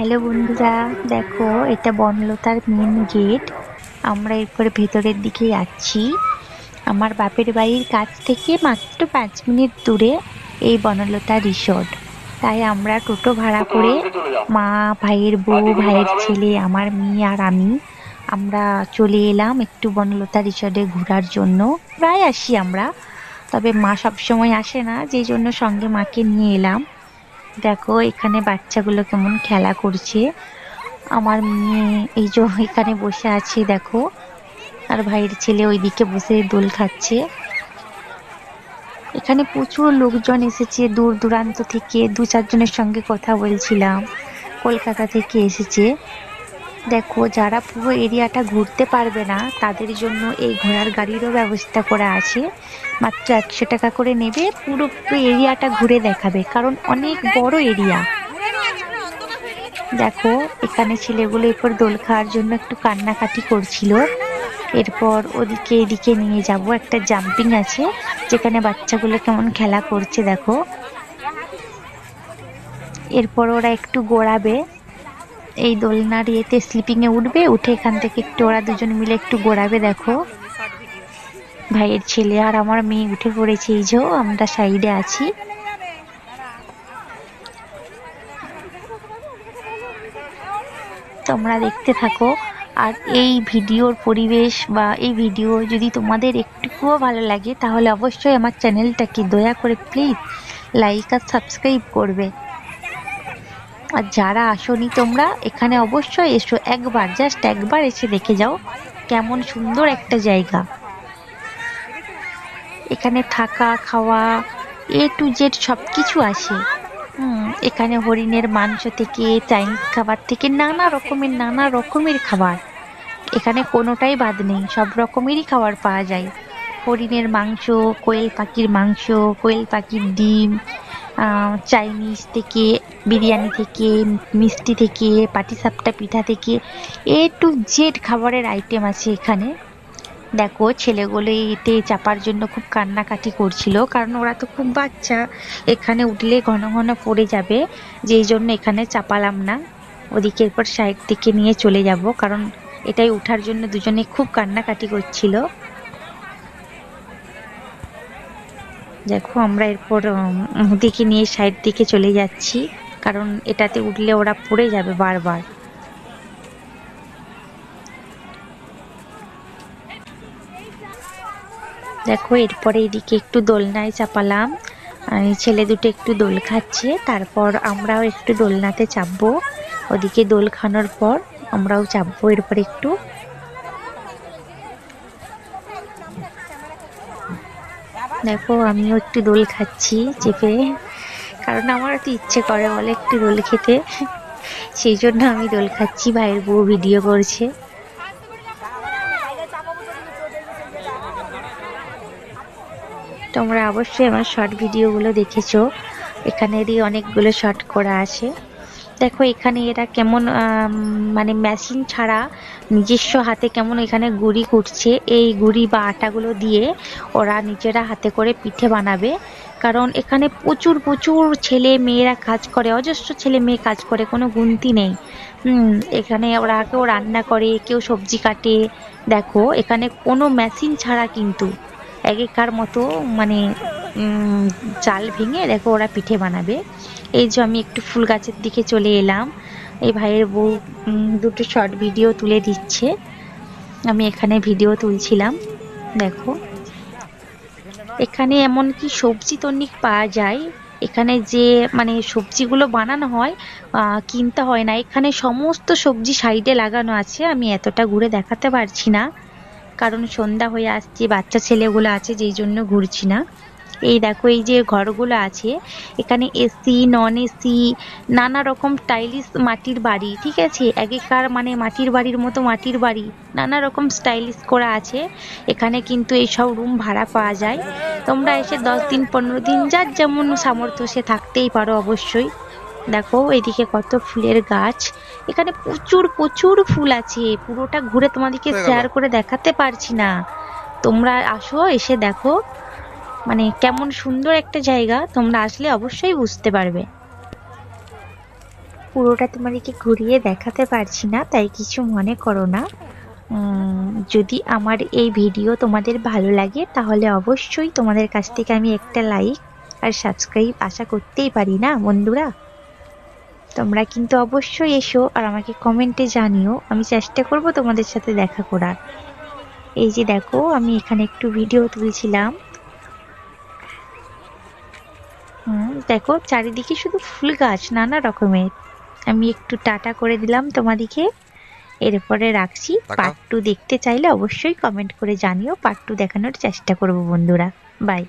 Hello বন্ধুরা, দেখো, এটা বনলতার মেন গেট আমরা এরপরে ভেতরের দিকে যাচ্ছি। আমার বাপের বাড়ির কাছ থেকে মাত্র পাঁচ মিনিট দূরে এই বনলতা রিসোর্ট তাই আমরা টোটো ভাড়া করে মা, ভাইয়ের বউ, ভাইয়ের ছেলে, আমার মেয়ে আর আমি, আমরা চলে এলাম একটু বনলতা রিসোর্টে ঘোরার জন্য। প্রায় আসি আমরা, তবে মা সবসময় আসে না, যেই জন্য সঙ্গে মাকে নিয়ে এলাম। দেখো, এখানে বাচ্চাগুলো কেমন খেলা করছে। আমার মেয়ে এই যে এখানে বসে আছে, দেখো। আর ভাইয়ের ছেলে ওইদিকে বসে দোল খাচ্ছে। এখানে প্রচুর লোকজন এসেছে, দূর দূরান্ত থেকে। দু চারজনের সঙ্গে কথা বলছিলাম। কলকাতা থেকে এসেছে। দেখো, যারা পুরো এরিয়াটা ঘুরতে পারবে না, তাদের জন্য এই ঘোড়ার গাড়িরও ব্যবস্থা করা আছে। মাত্র একশো টাকা করে নেবে, পুরো পুরো এরিয়াটা ঘুরে দেখাবে, কারণ অনেক বড় এরিয়া। দেখো, এখানে ছেলেগুলো এরপর দোল খাওয়ার জন্য একটু কান্নাকাটি করছিল। এরপর ওদিকে এদিকে নিয়ে যাব, একটা জাম্পিং আছে, যেখানে বাচ্চাগুলো কেমন খেলা করছে, দেখো। এরপর ওরা একটু গোড়াবে। এই দোলনার ইয়েতে স্লিপিং এ উঠবে, উঠে এখান থেকে একটু ওরা দুজন মিলে একটু গোড়াবে দেখো। ভাইয়ের ছেলে আর আমার মেয়ে উঠে পড়েছে, এই যে আমরা সাইডে আছি। তোমরা দেখতে থাকো, আর এই ভিডিওর পরিবেশ বা এই ভিডিও যদি তোমাদের একটুকুও ভালো লাগে, তাহলে অবশ্যই আমার চ্যানেলটাকে দয়া করে প্লিজ লাইক আর সাবস্ক্রাইব করবে। আর যারা আসনি তোমরা, এখানে অবশ্যই এসো একবার জাস্ট একবার এসে দেখে যাও কেমন সুন্দর একটা জায়গা। এখানে থাকা, খাওয়া এ টু জেড সব কিছু আসে হুম, এখানে হরিণের মাংস থেকে, চাইনিজ খাবার থেকে নানা রকমের নানা রকমের খাবার। এখানে কোনোটাই বাদ নেই, সব রকমেরই খাবার পাওয়া যায়। হরিণের মাংস, কোয়েল পাখির মাংস, কোয়েল পাখির ডিম চাইনিজ থেকে, বিরিয়ানি থেকে, মিষ্টি থেকে, পাটিসাপটা, পিঠা থেকে এ টু জেড খাবারের আইটেম আছে এখানে। দেখো, ছেলেগুলো এতে চাপার জন্য খুব কান্নাকাটি করছিল, কারণ ওরা তো খুব বাচ্চা। এখানে উঠলে ঘন ঘন পড়ে যাবে, যেই জন্য এখানে চাপালাম না। ওদিকে এরপর সাইড থেকে নিয়ে চলে যাব, কারণ এটাই উঠার জন্য দুজনে খুব কান্নাকাটি করছিল। দেখো, আমরা এরপর দিকে নিয়ে সাইড দিকে চলে যাচ্ছি, কারণ এটাতে উঠলে ওরা পড়ে যাবে বারবার। দেখো, এরপরে এদিকে একটু দোলনায় চাপালাম ছেলে দুটো একটু দোল খাচ্ছে, তারপর আমরাও একটু দোলনাতে চাপবো। ওদিকে দোল খানোর পর আমরাও চাপবো এরপর একটু। দেখো, আমিও একটু দোল খাচ্ছি চেপে। কারণ আমার তো ইচ্ছে করে বলে একটু দোল খেতে। সেই জন্য আমি দোল খাচ্ছি, ভাইয়ের বউ ভিডিও করছে। তোমরা অবশ্যই আমার শর্ট ভিডিওগুলো দেখেছ। এখানেরই অনেকগুলো শর্ট করা আছে। দেখো এখানে এরা কেমন মানে মেশিন ছাড়া নিজস্ব হাতে কেমন এখানে গুড়ি কুটছে। এই গুড়ি বা আটাগুলো দিয়ে ওরা নিজেরা হাতে করে পিঠে বানাবে। কারণ এখানে প্রচুর প্রচুর ছেলে মেয়েরা কাজ করে, অজস্র ছেলে মেয়ে কাজ করে, কোনো গুনতি নেই। এখানে ওরা কেউ রান্না করে, কেউ সবজি কাটে। দেখো, এখানে কোনো মেশিন ছাড়া কিন্তু আগেকার মতো মানে চাল ভেঙে দেখো ওরা পিঠে বানাবে। এই যে আমি একটু ফুল গাছের দিকে চলে এলাম। এই ভাইয়ের বউ দুটো শর্ট ভিডিও তুলে দিচ্ছে। আমি এখানে ভিডিও তুলছিলাম, দেখো। এখানে এমন কি সবজি তনিক পাওয়া যায়। এখানে যে মানে সবজিগুলো বানানো হয় কিনতে হয় না। এখানে সমস্ত সবজি সাইডে লাগানো আছে। আমি এতটা ঘুরে দেখাতে পারছি না। কারণ সন্ধ্যা হয়ে আসছে, বাচ্চা ছেলেগুলো আছে, যেই জন্য ঘুরছি না। এই দেখো এই যে ঘরগুলো আছে এখানে এসি নন এসি নানা রকম স্টাইলিশ মাটির বাড়ি ঠিক আছে? আগেকার মানে মাটির বাড়ির মতো মাটির বাড়ি নানা রকম স্টাইলিশ করা আছে। এখানে কিন্তু এইসব রুম ভাড়া পাওয়া যায়। তোমরা এসে দশ দিন পনেরো দিন যার যেমন সামর্থ্য সে থাকতেই পারো অবশ্যই। দেখো এদিকে কত ফুলের গাছ। এখানে প্রচুর প্রচুর ফুল আছে। পুরোটা ঘুরে তোমাদেরকে শেয়ার করে দেখাতে পারছি না। তোমরা আসো এসে দেখো। মানে কেমন সুন্দর একটা জায়গা, তোমরা আসলে অবশ্যই বুঝতে পারবে। পুরোটা তোমাদেরকে ঘুরিয়ে দেখাতে পারছি না, তাই কিছু মনে করো না। যদি আমার এই ভিডিও তোমাদের ভালো লাগে, তাহলে অবশ্যই তোমাদের কাছ থেকে আমি একটা লাইক আর সাবস্ক্রাইব আশা করতেই পারি না, বন্ধুরা? তোমরা কিন্তু অবশ্যই এসো আর আমাকে কমেন্টে জানিও, আমি চেষ্টা করব তোমাদের সাথে দেখা করার। এই যে দেখো, আমি এখানে একটু ভিডিও তুলছিলাম। দেখো চারিদিকে শুধু ফুল গাছ নানা রকমের। আমি একটু টাটা করে দিলাম তোমাদিকে। এরপরে রাখছি। পার্ট টু দেখতে চাইলে অবশ্যই কমেন্ট করে জানিও। পার্ট টু দেখানোর চেষ্টা করব বন্ধুরা। বাই।